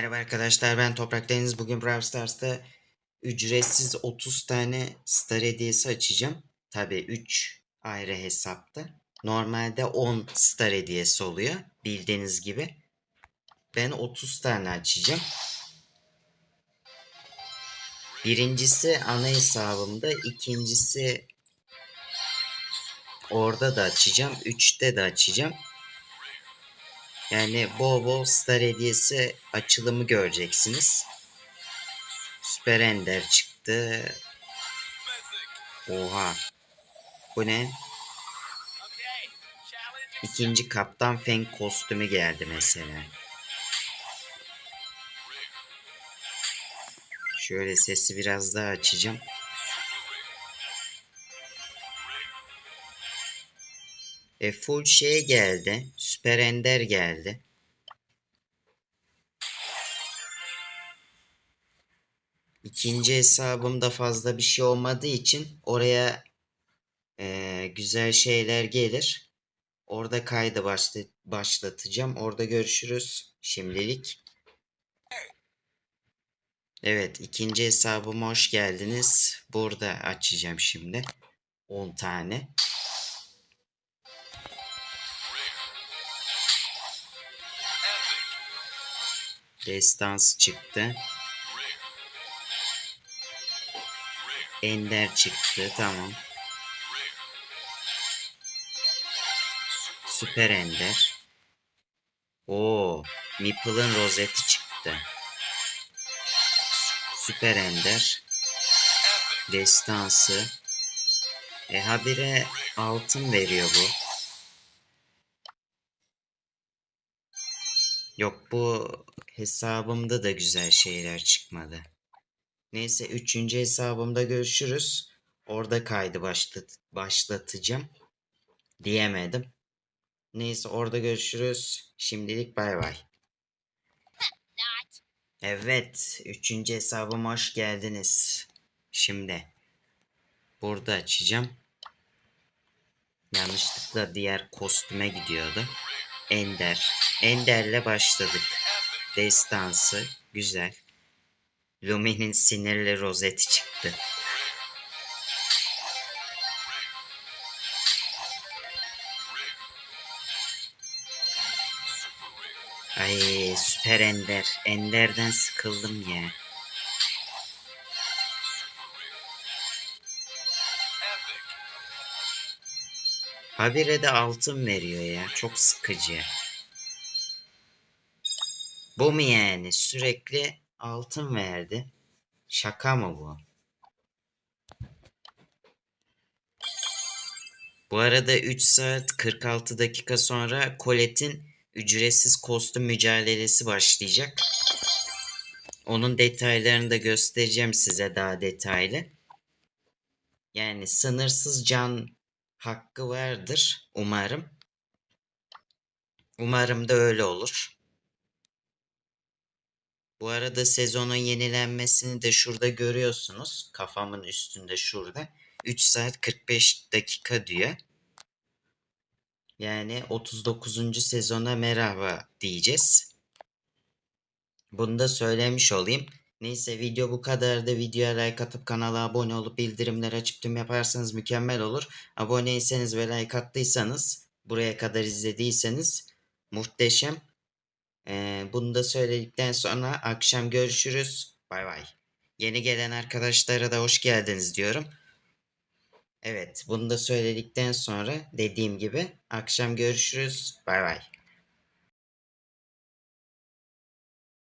Merhaba arkadaşlar ben Toprak Deniz. Bugün Brawl Stars'ta ücretsiz 30 tane star hediyesi açacağım. Tabi 3 ayrı hesapta. Normalde 10 star hediyesi oluyor bildiğiniz gibi. Ben 30 tane açacağım. Birincisi ana hesabımda, ikincisi orada da açacağım, üçte de açacağım. Yani bol bol star hediyesi açılımı göreceksiniz. Süper Ender çıktı. Oha. Bu ne? İkinci Kaptan Feng kostümü geldi mesela. Şöyle sesi biraz daha açacağım. E full şey geldi. Süper Ender geldi. İkinci hesabımda fazla bir şey olmadığı için oraya e, güzel şeyler gelir. Orada kaydı başla başlatacağım. Orada görüşürüz. Şimdilik. Evet ikinci hesabıma hoş geldiniz. Burada açacağım şimdi. 10 tane. Destans çıktı. Ender çıktı. Tamam. Süper Ender. Oo, Meeple'ın rozeti çıktı. Süper Ender. Destansı. E habire altın veriyor bu. Yok bu hesabımda da güzel şeyler çıkmadı. Neyse üçüncü hesabımda görüşürüz. Orada kaydı başlat başlatacağım. Diyemedim. Neyse orada görüşürüz. Şimdilik bay bay. Evet. Üçüncü hesabıma hoş geldiniz. Şimdi. Burada açacağım. Yanlışlıkla diğer kostüme gidiyordu. Ender. Ender'le başladık. Destansı. Güzel. Lumi'nin sinirli rozeti çıktı. Ay süper Ender. Ender'den sıkıldım ya. Habire de altın veriyor ya. Çok sıkıcı. Bu mu yani? Sürekli altın verdi. Şaka mı bu? Bu arada 3 saat 46 dakika sonra Colette'in ücretsiz kostüm mücadelesi başlayacak. Onun detaylarını da göstereceğim size daha detaylı. Yani sınırsız can hakkı vardır umarım. Umarım da öyle olur. Bu arada sezonun yenilenmesini de şurada görüyorsunuz. Kafamın üstünde şurada. 3 saat 45 dakika diyor. Yani 39. sezona merhaba diyeceğiz. Bunu da söylemiş olayım. Neyse video bu kadar da videoya like atıp kanala abone olup bildirimleri açıp tüm yaparsanız mükemmel olur. Aboneyseniz ve like attıysanız buraya kadar izlediyseniz muhteşem. Ee, bunu da söyledikten sonra akşam görüşürüz. Bay bay. Yeni gelen arkadaşlara da hoş geldiniz diyorum. Evet bunu da söyledikten sonra dediğim gibi akşam görüşürüz. Bay bay.